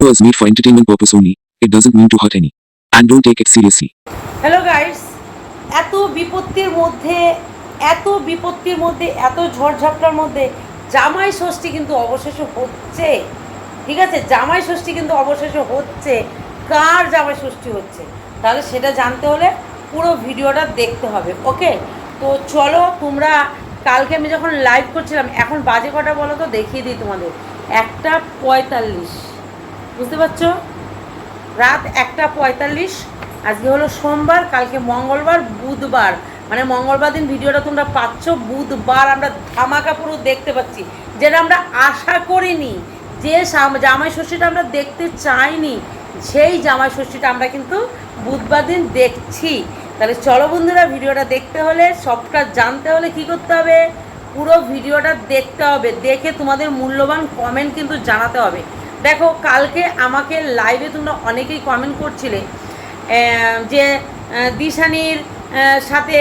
was made for entertainment purpose only. It doesn't mean to hurt any. And don't take it seriously. Hello guys এত বিপত্তির মধ্যে, এত বিপত্তির মধ্যে, এত ঝড়ঝাপটার মধ্যে জামাই ষষ্ঠী কিন্তু অবশেষে হচ্ছে ঠিক আছে জামাই ষষ্ঠী কিন্তু অবশেষে হচ্ছে কার জামাই ষষ্ঠী হচ্ছে তাহলে সেটা জানতে হলে পুরো ভিডিওটা দেখতে হবে ওকে তো চলো তোমরা কালকে আমি যখন লাইভ করছিলাম, এখন বাজে কটা বলো তো দেখিয়ে দিই তোমাদের। একটা পঁয়তাল্লিশ। বুঝতে পারছ? রাত একটা পঁয়তাল্লিশ। আজকে হলো সোমবার, কালকে মঙ্গলবার, বুধবার। মানে মঙ্গলবার দিন ভিডিওটা তোমরা পাচ্ছ, বুধবার আমরা ধামাকা পুরো দেখতে পাচ্ছি। যেটা আমরা আশা করিনি, যে জামাই ষষ্ঠীটা আমরা দেখতে চাইনি, সেই জামাই ষষ্ঠীটা আমরা কিন্তু বুধবার দিন দেখছি। তাহলে চলো বন্ধুরা, ভিডিওটা দেখতে হলে, সবটা জানতে হলে কি করতে হবে? পুরো ভিডিওটা দেখতে হবে, দেখে তোমাদের মূল্যবান কমেন্ট কিন্তু জানাতে হবে। দেখো, কালকে আমাকে লাইভে তোমরা অনেকেই কমেন্ট করছিলে যে দিশানির সাথে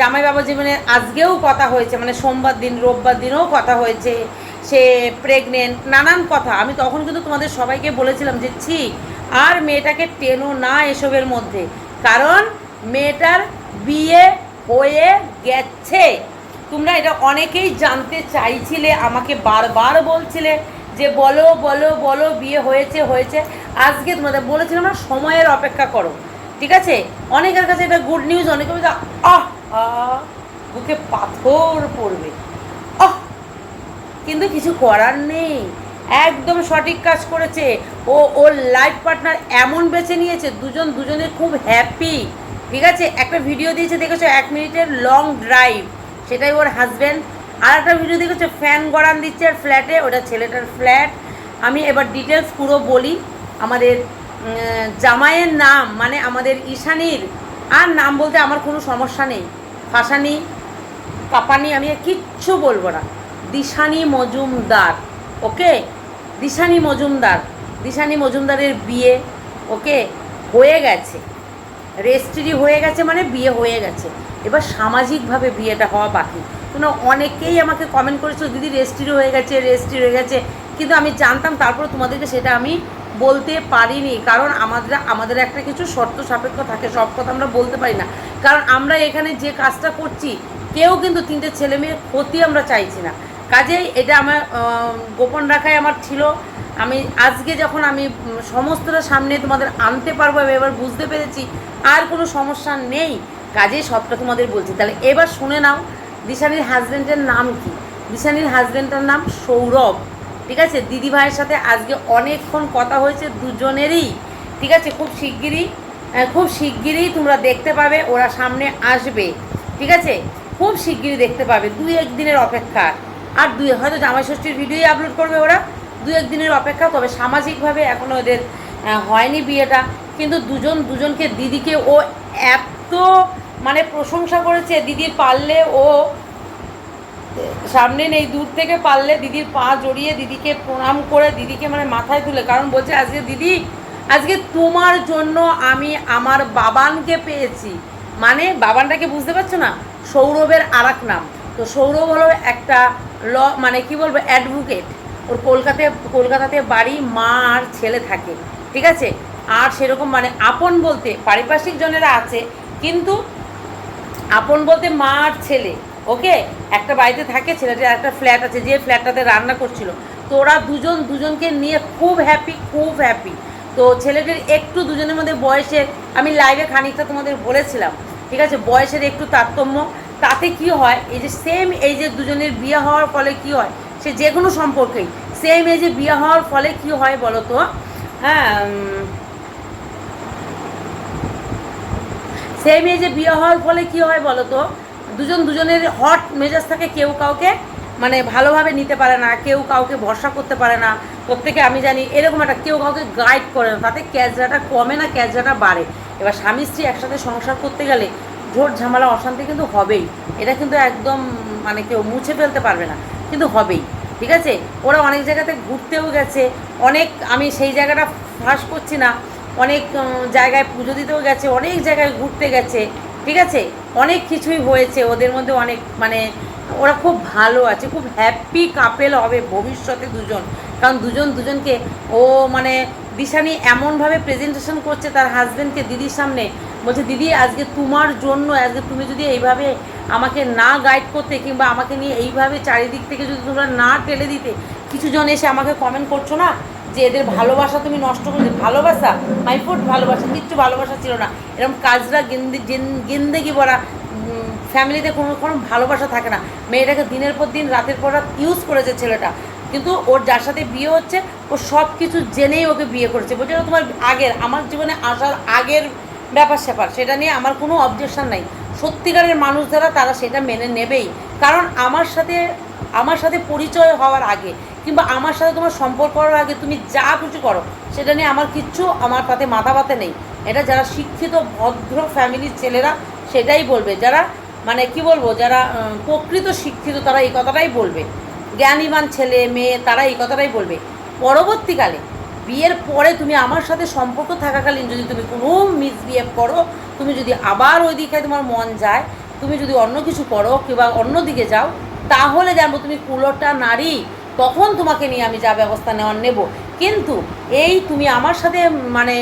জামাই বাবা জীবনে আজকেও কথা হয়েছে মানে সোমবার দিন, রোববার দিনেও কথা হয়েছে, সে প্রেগনেন্ট নানান কথা। আমি তখন কিন্তু তোমাদের সবাইকে বলেছিলাম যে, ছি, আর মেয়েটাকে টেনো না এসবের মধ্যে, কারণ মেয়েটার বিয়ে হয়ে গেছে। তোমরা এটা অনেকেই জানতে চাইছিলে, আমাকে বারবার বলছিলে যে বলো বলো বলো, বিয়ে হয়েছে হয়েছে। আজকে তোমাদের বলেছিলাম না, সময়ের অপেক্ষা করো, ঠিক আছে? অনেকের কাছে এটা গুড নিউজ অনেকে বলছে, আহ বুকে পাথর পড়বে। আহ, কিন্তু কিছু করার নেই। একদম সঠিক কাজ করেছে। ও, ওর লাইফ পার্টনার এমন বেছে নিয়েছে, দুজন দুজনে খুব হ্যাপি ঠিক আছে? একটা ভিডিও দিয়েছে, দেখেছ? এক মিনিটের লং ড্রাইভ সেটাই ওর হাজব্যান্ড আর একটা ভিডিও দেখেছ? ফ্যান গড়ান দিচ্ছে আর ফ্ল্যাটে ওটা ছেলেটার ফ্ল্যাট আমি এবার ডিটেলস পুরো বলি। আমাদের জামাইয়ের নাম মানে আমাদের ঈশানীর। আর নাম বলতে আমার কোনো সমস্যা নেই। ফাঁসানি, কাপানি, আমি কিচ্ছু বলব না। দিশানি মজুমদার, ওকে? দিশানি মজুমদার। দিশানি মজুমদারের বিয়ে, ওকে? হয়ে গেছে। রেজিস্ট্রি হয়ে গেছে মানে বিয়ে হয়ে গেছে। এবার সামাজিকভাবে বিয়েটা হওয়া বাকি। তোমরা অনেকেই আমাকে কমেন্ট করেছ, দিদি, রেজিস্ট্রি হয়ে গেছে, রেজিস্ট্রি হয়ে গেছে। কিন্তু আমি জানতাম তারপর তোমাদেরকে সেটা আমি বলতে পারিনি। কারণ আমাদের আমাদের একটা কিছু শর্ত সাপেক্ষ থাকে, সব কথা আমরা বলতে পারি না। কারণ আমরা এখানে যে কাজটা করছি, কেউ কিন্তু তিনটে ছেলে মেয়ের ক্ষতি আমরা চাইছি না। কাজেই এটা আমার গোপন রাখাই আমার ছিল। আমি, আজকে যখন আমি সমস্তটা সামনে তোমাদের আনতে পারব, আমি এবার বুঝতে পেরেছি, আর কোনো সমস্যা নেই। কাজেই সবটা তোমাদের বলছি। তাহলে এবার শুনে নাও, দিশানির হাজব্যান্ডের নাম কি? দিশানির হাজব্যান্ডের নাম সৌরভ। ঠিক আছে? দিদি ভাইয়ের সাথে আজকে অনেকক্ষণ কথা হয়েছে দুজনেরই। ঠিক আছে? খুব শিগগিরই খুব শিগগিরই তোমরা দেখতে পাবে, ওরা সামনে আসবে। ঠিক আছে? খুব শিগগিরই দেখতে পাবে দুই এক দিনের অপেক্ষা। আর দুই, হয়তো জামাই ষষ্ঠীর ভিডিওই আপলোড করবে ওরা। দু এক দিনের অপেক্ষা তবে সামাজিকভাবে এখনও আহ, হয়নি বিয়েটা। কিন্তু দুজন দুজনকে দিদিকে ও এত মানে প্রশংসা করেছে দিদির পারলে ও সামনে নেই দূর থেকে পারলে দিদির পা জড়িয়ে দিদিকে প্রণাম করে দিদিকে মানে মাথায় তুলে কারণ বলছে আজকে দিদি আজকে তোমার জন্য আমি আমার বাবানকে পেয়েছি। মানে বাবানটাকে বুঝতে পারছ না? সৌরভের আর নাম। তো সৌরভ হলো একটা ল মানে কি বলব অ্যাডভোকেট ওর কলকাতায়, কলকাতাতে বাড়ি মা আর ছেলে থাকে, ঠিক আছে? আর সেরকম মানে আপন বলতে পারিপার্শ্বিক জনেরা আছে, কিন্তু আপন বলতে মা আর ছেলে, ওকে? একটা বাড়িতে থাকে, ছেলেটার একটা ফ্ল্যাট আছে, যে ফ্ল্যাটটাতে রান্না করছিল। তো ওরা দুজন, দুজনকে নিয়ে খুব হ্যাপি খুব হ্যাপি তো ছেলেটির একটু দুজনের মধ্যে বয়সের, আমি লাইভে খানিকটা তোমাদের বলেছিলাম, ঠিক আছে? বয়সের একটু তারতম্য। তাতে কি হয়, এই যে সেম এই যে দুজনের বিয়ে হওয়ার ফলে কি হয় সে যে কোনো সম্পর্কেই। সেম এজে বিয়ে হওয়ার ফলে কি হয় বলো তো? হ্যাঁ সেম এজে বিয়ে হওয়ার ফলে কি হয় বলো তো? দুজন দুজনের হট মেজাজ থাকে, কেউ কাউকে মানে ভালোভাবে নিতে পারে না, কেউ কাউকে ভরসা করতে পারে না। প্রত্যেকে আমি জানি এরকম একটা কেউ কাউকে গাইড করে না, তাতে ক্যাজরাটা কমে না, ক্যাজরাটা বাড়ে। এবার স্বামী স্ত্রী একসাথে সংসার করতে গেলে ঝোট ঝামেলা, অশান্তি কিন্তু হবেই। এটা কিন্তু একদম মানে কেউ মুছে ফেলতে পারবে না, কিন্তু হবেই। ঠিক আছে? ওরা অনেক জায়গাতে ঘুরতেও গেছে। অনেক, আমি সেই জায়গাটা ফাঁস করছি না। অনেক জায়গায় পুজো দিতেও গেছে, অনেক জায়গায় ঘুরতে গেছে। ঠিক আছে? অনেক কিছুই হয়েছে, ওদের মধ্যে অনেক মানে ওরা খুব ভালো আছে, খুব হ্যাপি কাপেল হবে ভবিষ্যতে দুজন। কারণ দুজন দুজনকে, ও মানে দিশানি এমনভাবে প্রেজেন্টেশন করছে তার হাজব্যান্ডকে দিদির সামনে। বলছে, দিদি, আজকে তোমার জন্য, আজকে তুমি যদি এইভাবে আমাকে না গাইড করতে কিংবা আমাকে নিয়ে এইভাবে চারিদিক থেকে যদি তোমরা না টেলে দিতে, কিছু জন এসে আমাকে কমেন্ট করছ না? যে এদের ভালোবাসা তুমি নষ্ট করে ভালোবাসা? মাই ভালোবাসা, কিচ্ছু ভালোবাসা ছিল না। এরকম কাজরা গেন্দে, গেন- গেন্দেগি ভরা ফ্যামিলিতে কোনো কোনো ভালোবাসা থাকে না। মেয়েটাকে দিনের পর দিন, রাতের পর রাত ইউজ করেছে ছেলেটা। কিন্তু ওর যার সাথে বিয়ে হচ্ছে, ও সব কিছু জেনেই ওকে বিয়ে করেছে। বলছে তোমার আগের, আমার জীবনে আসার আগের ব্যাপার স্যাপার সেটা নিয়ে আমার কোনো অবজেকশন নাই। সত্যিকারের মানুষ যারা, তারা সেটা মেনে নেবেই। কারণ আমার সাথে আমার সাথে পরিচয় হওয়ার আগে কিংবা আমার সাথে তোমার সম্পর্ক হওয়ার আগে তুমি যা কিছু করো, সেটা নিয়ে আমার কিচ্ছু, আমার তাতে মাথা ব্যথা নেই। এটা যারা শিক্ষিত, ভদ্র ফ্যামিলির ছেলেরা, সেটাই বলবে। যারা মানে কি বলব, যারা প্রকৃত শিক্ষিত, তারা এই কথাটাই বলবে। জ্ঞানীমান ছেলে, মেয়ে, তারা এই কথাটাই বলবে। পরবর্তীকালে, বিয়ের পরে তুমি আমার সাথে সম্পর্ক থাকাকালীন যদি তুমি কোনো মিসবিহেভ করো তুমি যদি আবার ওই দিকে তোমার মন যায়, তুমি যদি অন্য কিছু করো কিংবা অন্য দিকে যাও, তাহলে জানব তুমি কুলোটা নারী তখন তোমাকে নিয়ে আমি যা ব্যবস্থা নেওয়ার নেব। কিন্তু এই তুমি আমার সাথে মানে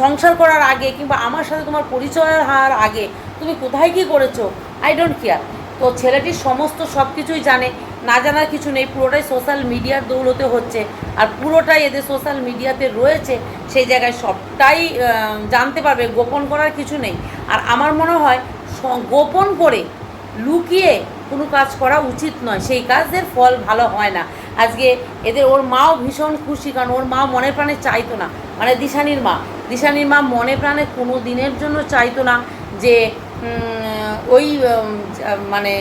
সংসার করার আগে কিংবা আমার সাথে তোমার পরিচয় হওয়ার আগে তুমি কোথায় কী করেছ? আই ডোন্ট কেয়ার তো ছেলেটি সমস্ত সব কিছুই জানে না জানার কিছু নেই, পুরোটাই সোশ্যাল মিডিয়ার দৌলতে হচ্ছে। আর পুরোটাই এদের সোশ্যাল মিডিয়াতে রয়েছে, সেই জায়গায় সবটাই জানতে পারবে, গোপন করার কিছু নেই। আর আমার মনে হয় গোপন করে লুকিয়ে কোনো কাজ করা উচিত নয়, সেই কাজের ফল ভালো হয় না। আজকে এদের, ওর মাও ভীষণ খুশি, কারণ ওর মা মনে প্রাণে চাইতো না। মানে দিশানির মা। দিশানির মা মনে প্রাণে কোনো দিনের জন্য চাইতো না যে ওই মানে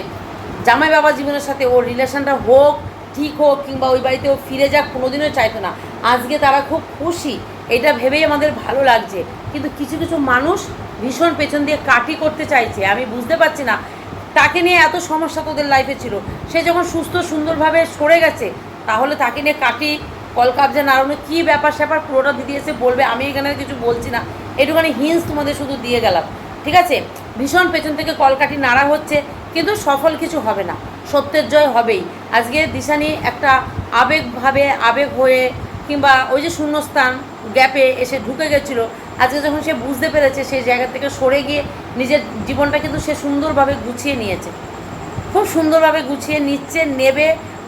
জামাই বাবা জীবনের সাথে ওর রিলেশনটা হোক, ঠিক হোক, কিংবা ওই বাড়িতে ও ফিরে যাক, কোনোদিনও চাইতো না। আজকে তারা খুব খুশি। এটা ভেবেই আমাদের ভালো লাগছে। কিন্তু কিছু কিছু মানুষ ভীষণ পেছন দিয়ে কাটি করতে চাইছে। আমি বুঝতে পারছি না। তাকে নিয়ে এত সমস্যা তোদের লাইফে ছিল। সে যখন সুস্থ, সুন্দরভাবে সরে গেছে, তাহলে তাকে নিয়ে কাটি কলকাবজা, নাড়ানো, কী ব্যাপার স্যাপার পুরোটা দিদি এসে বলবে, আমি এখানে কিছু বলছি না। একটুখানি হিন্স তোমাদের শুধু দিয়ে গেলাম। ঠিক আছে? ভীষণ পেছন থেকে কলকাঠি নাড়া হচ্ছে, কিন্তু সফল কিছু হবে না। সত্যের জয় হবেই। আজকে দিশানি একটা আবেগভাবে আবেগ হয়ে কিংবা ওই যে শূন্যস্থান গ্যাপে এসে ঢুকে গেছিল, আজকে যখন সে বুঝতে পেরেছে সেই জায়গা থেকে সরে গিয়ে নিজের জীবনটা কিন্তু সে সুন্দরভাবে গুছিয়ে নিয়েছে। খুব সুন্দরভাবে গুছিয়ে নিচ্ছে, নেবে,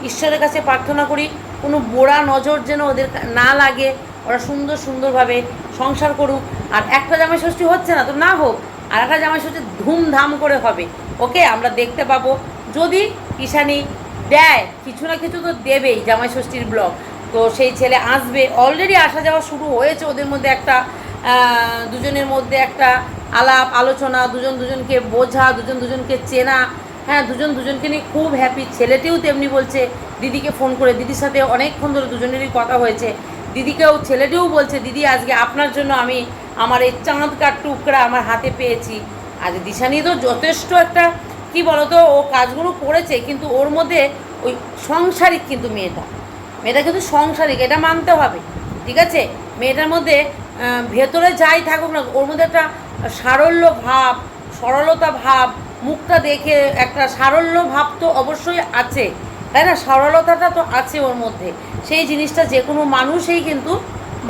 ঈশ্বরের কাছে প্রার্থনা করি, কোনো বোড়া নজর যেন ওদের না লাগে, ওরা সুন্দর সুন্দরভাবে সংসার করুক। আর একটা জামাই ষষ্ঠী হচ্ছে না তো না হোক আর একটা জামাই ধুমধাম করে হবে। ওকে আমরা দেখতে পাবো। যদি ঈশানি দেয়, কিছু না কিছু তো দেবেই জামাই ষষ্ঠীর ব্লগ। তো সেই ছেলে আসবে। অলরেডি আসা যাওয়া শুরু হয়েছে ওদের মধ্যে একটা দুজনের মধ্যে একটা আলাপ, আলোচনা, দুজন দুজনকে বোঝা, দুজন দুজনকে চেনা। হ্যাঁ দুজন দুজনকে নিয়ে খুব হ্যাপি ছেলেটিও তেমনি বলছে, দিদিকে ফোন করে। দিদির সাথে অনেকক্ষণ ধরে দুজনেরই কথা হয়েছে। দিদিকেও, ছেলেটিও বলছে, দিদি, আজকে আপনার জন্য আমি আমার এই চাঁদকার টুকরা আমার হাতে পেয়েছি। আজ দিশানি তো যথেষ্ট একটা, কি বলতো, ও কাজগুলো করেছে, কিন্তু ওর মধ্যে ওই সংসারিক কিন্তু মেয়েটা। মেয়েটা কিন্তু সংসারিক, এটা মানতে হবে, ঠিক আছে? মেয়েটার মধ্যে ভেতরে যাই থাকুক না, ওর মধ্যে একটা সারল্য ভাব, সরলতা ভাব, মুখটা দেখে একটা সারল্য ভাব তো অবশ্যই আছে, তাই না? সরলতাটা তো আছে ওর মধ্যে। সেই জিনিসটা যে কোনো মানুষই কিন্তু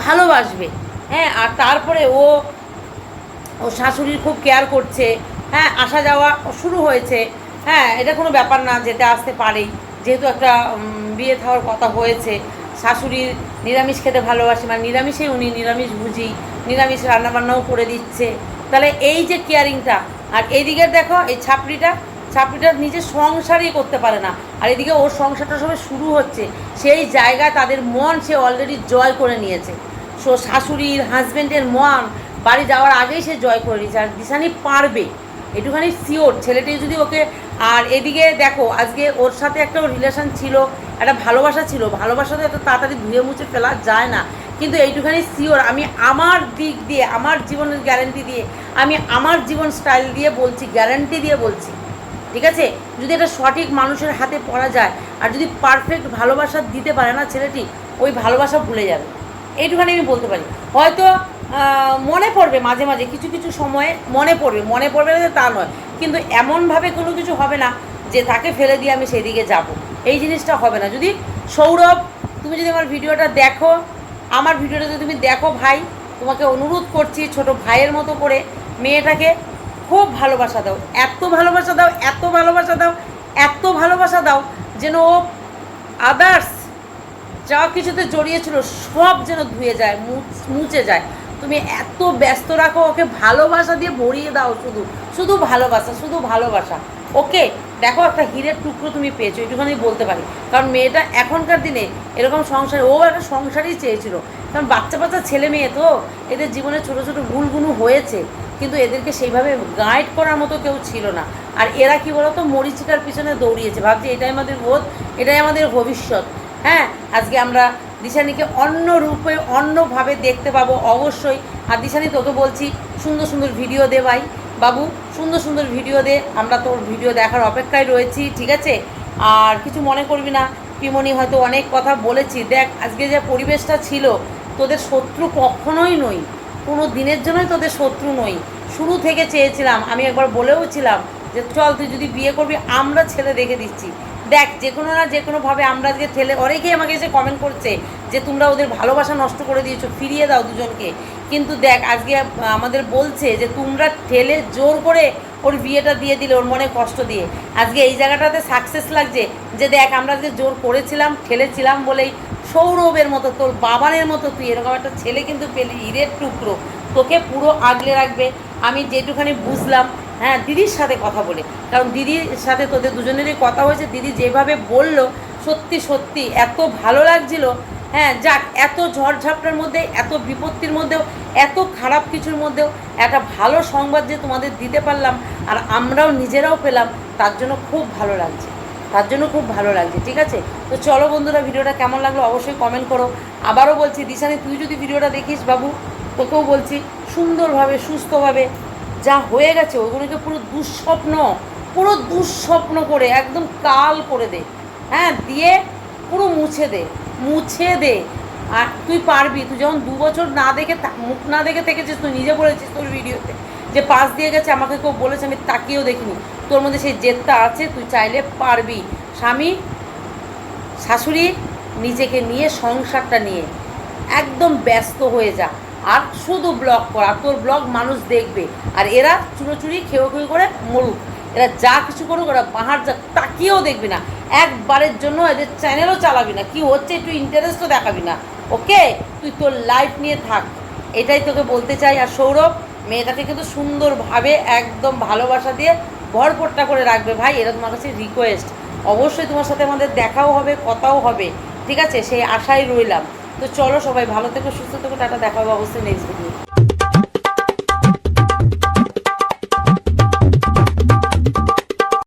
ভালোবাসবে। হ্যাঁ আর তারপরে ও ও শাশুড়ির খুব কেয়ার করছে। হ্যাঁ আসা যাওয়া শুরু হয়েছে। হ্যাঁ এটা কোনো ব্যাপার না যেতে আসতে পারেই। যেহেতু একটা বিয়ে থাওয়ার কথা হয়েছে শাশুড়ির নিরামিষ খেতে ভালোবাসে মানে নিরামিষেই উনি নিরামিষ বুঝি নিরামিষ রান্নাবান্নাও করে দিচ্ছে। তাহলে এই যে কেয়ারিংটা আর এইদিকে দেখো, এই ছাপড়িটা ছাপড়িটা নিজে সংসারই করতে পারে না। আর এদিকে ওর সংসারটা সবে শুরু হচ্ছে। সেই জায়গায় তাদের মন সে অলরেডি জয় করে নিয়েছে। শাশুড়ির হাজব্যান্ডের মন বাড়ি যাওয়ার আগেই সে জয় করে নিয়েছে। আর দিশানি পারবে একটুখানি শিওর ছেলেটি যদি ওকে, আর এদিকে দেখো, আজকে ওর সাথে একটা রিলেশন ছিল, একটা ভালোবাসা ছিল ভালোবাসা তো এত তাড়াতাড়ি ধুয়ে মুছে ফেলা যায় না। কিন্তু এইটুখানি শিওর আমি আমার দিক দিয়ে, আমার জীবনের গ্যারেন্টি দিয়ে, আমি আমার জীবন স্টাইল দিয়ে বলছি গ্যারান্টি দিয়ে বলছি, ঠিক আছে? যদি এটা সঠিক মানুষের হাতে পড়া যায়, আর যদি পারফেক্ট ভালোবাসা দিতে পারে না ছেলেটি, ওই ভালোবাসা ভুলে যাবে। এইটুখানি আমি বলতে পারি। হয়তো মনে পড়বে মাঝে মাঝে, কিছু কিছু সময়ে মনে পড়বে। মনে পড়বে না তা নয়। কিন্তু এমনভাবে কোনো কিছু হবে না যে তাকে ফেলে দিয়ে আমি সেদিকে যাব। এই জিনিসটা হবে না। যদি সৌরভ, তুমি যদি আমার ভিডিওটা দেখো, আমার ভিডিওটা যদি তুমি দেখো ভাই, তোমাকে অনুরোধ করছি ছোট ভাইয়ের মতো করে মেয়েটাকে খুব ভালোবাসা দাও। এত ভালোবাসা দাও, এত ভালোবাসা দাও, এত ভালোবাসা দাও যেন ও আদার্স যা কিছুতে জড়িয়েছিল সব যেন ধুয়ে যায় মুছ- যায়। তুমি এত ব্যস্ত রাখো, ওকে ভালোবাসা দিয়ে ভরিয়ে দাও শুধু। শুধু ভালোবাসা শুধু ভালোবাসা। ওকে, দেখো একটা হীরের টুকরো তুমি পেয়েছ এইটুখানি বলতে পারি। কারণ মেয়েটা এখনকার দিনে এরকম সংসার, ও একটা সংসারই চেয়েছিল। কারণ বাচ্চা বাচ্চা ছেলে মেয়ে তো, এদের জীবনে ছোটো ছোটো ভুলগুলো হয়েছে। কিন্তু এদেরকে সেইভাবে গাইড করার মতো কেউ ছিল না। আর এরা কি বলতো, মরিচিকার পিছনে দৌড়িয়েছে। ভাবছি এটাই আমাদের বোধ, এটাই আমাদের ভবিষ্যৎ। হ্যাঁ আজকে আমরা দিশানিকে অন্য রূপে, অন্যভাবে দেখতে পাবো অবশ্যই। আর দিশানি, তোকে বলছি, সুন্দর সুন্দর ভিডিও দে ভাই। বাবু, সুন্দর সুন্দর ভিডিও দে। আমরা তোর ভিডিও দেখার অপেক্ষায় রয়েছি, ঠিক আছে? আর কিছু মনে করবি না, পিমনি হয়তো অনেক কথা বলেছি। দেখ, আজকে যে পরিবেশটা ছিল, তোদের শত্রু কখনোই নই। কোনো দিনের জন্যই তোদের শত্রু নই। শুরু থেকে চেয়েছিলাম, আমি একবার বলেও ছিলাম যে, চল তুই যদি বিয়ে করবি, আমরা ছেলে দেখে দিচ্ছি। দেখ, যে কোনো না যে কোনোভাবে আমরা আজকে ঠেলে, অনেকেই আমাকে এসে কমেন্ট করছে যে তোমরা ওদের ভালোবাসা নষ্ট করে দিয়েছ, ফিরিয়ে দাও দুজনকে। কিন্তু দেখ, আজকে আমাদের বলছে যে তোমরা ঠেলে জোর করে ওর বিয়েটা দিয়ে দিলে, ওর মনে কষ্ট দিয়ে। আজকে এই জায়গাটাতে সাকসেস লাগছে যে দেখ, আমরা যে জোর করেছিলাম, ঠেলেছিলাম বলেই সৌরভের মতো, তোর বাবানের মতো তুই এরকম একটা ছেলে কিন্তু পেলি হিরের টুকরো। তোকে পুরো আগলে রাখবে। আমি যেটুখানি বুঝলাম হ্যাঁ দিদির সাথে কথা বলে। কারণ দিদির সাথে তোদের দুজনেরই কথা হয়েছে, দিদি যেভাবে বলল, সত্যি সত্যি এত ভালো লাগছিল। হ্যাঁ যাক, এত ঝড়ঝাপটার মধ্যে, এত বিপত্তির মধ্যেও, এত খারাপ কিছুর মধ্যেও একটা ভালো সংবাদ যে তোমাদের দিতে পারলাম আর আমরাও নিজেরাও পেলাম, তার জন্য খুব ভালো লাগছে। তার জন্য খুব ভালো লাগছে, ঠিক আছে? তো চলো বন্ধুরা, ভিডিওটা কেমন লাগল অবশ্যই কমেন্ট করো। আবারও বলছি, দিশানি, তুই যদি ভিডিওটা দেখিস বাবু, তোকেও বলছি সুন্দরভাবে, সুস্থভাবে যা হয়ে গেছে, ওগুলোকে পুরো দুঃস্বপ্ন পুরো দুঃস্বপ্ন করে, একদম কাল করে দে। হ্যাঁ দিয়ে পুরো মুছে দে মুছে দে। আর তুই পারবি, তুই যখন দু বছর না দেখে মুখ না দেখে থেকেছিস, তুই নিজে বলেছিস তোর ভিডিওতে যে পাশ দিয়ে গেছে, আমাকে কেউ বলেছে, আমি তাকিয়েও দেখিনি। তোর মধ্যে সেই জেদটা আছে, তুই চাইলে পারবি। স্বামী, শাশুড়ি, নিজেকে নিয়ে সংসারটা নিয়ে, একদম ব্যস্ত হয়ে যা। আর শুধু ব্লগ কর তোর ব্লগ মানুষ দেখবে। আর এরা চুরোচুরি খেয়ে খেয়ে করে মরুক। এরা যা কিছু করুক, ওরা পাহাড় যা তাকিয়েও দেখবি না। একবারের জন্য এদের চ্যানেলও চালাবি না। কি হচ্ছে একটু ইন্টারেস্টও দেখাবি না। ওকে? তুই তোর লাইফ নিয়ে থাক। এটাই তোকে বলতে চাই। আর সৌরভ, মেয়েটাকে কিন্তু সুন্দরভাবে, একদম ভালোবাসা দিয়ে ভরপট্টা করে রাখবে। ভাই এটা তোমার কাছে রিকোয়েস্ট অবশ্যই তোমার সাথে আমাদের দেখাও হবে, কথাও হবে। ঠিক আছে? সেই আশায় রইলাম। তো চলো সবাই ভালো থেকো সুস্থ থেকো টাটা দেখা হবে অবশ্যই নেক্সট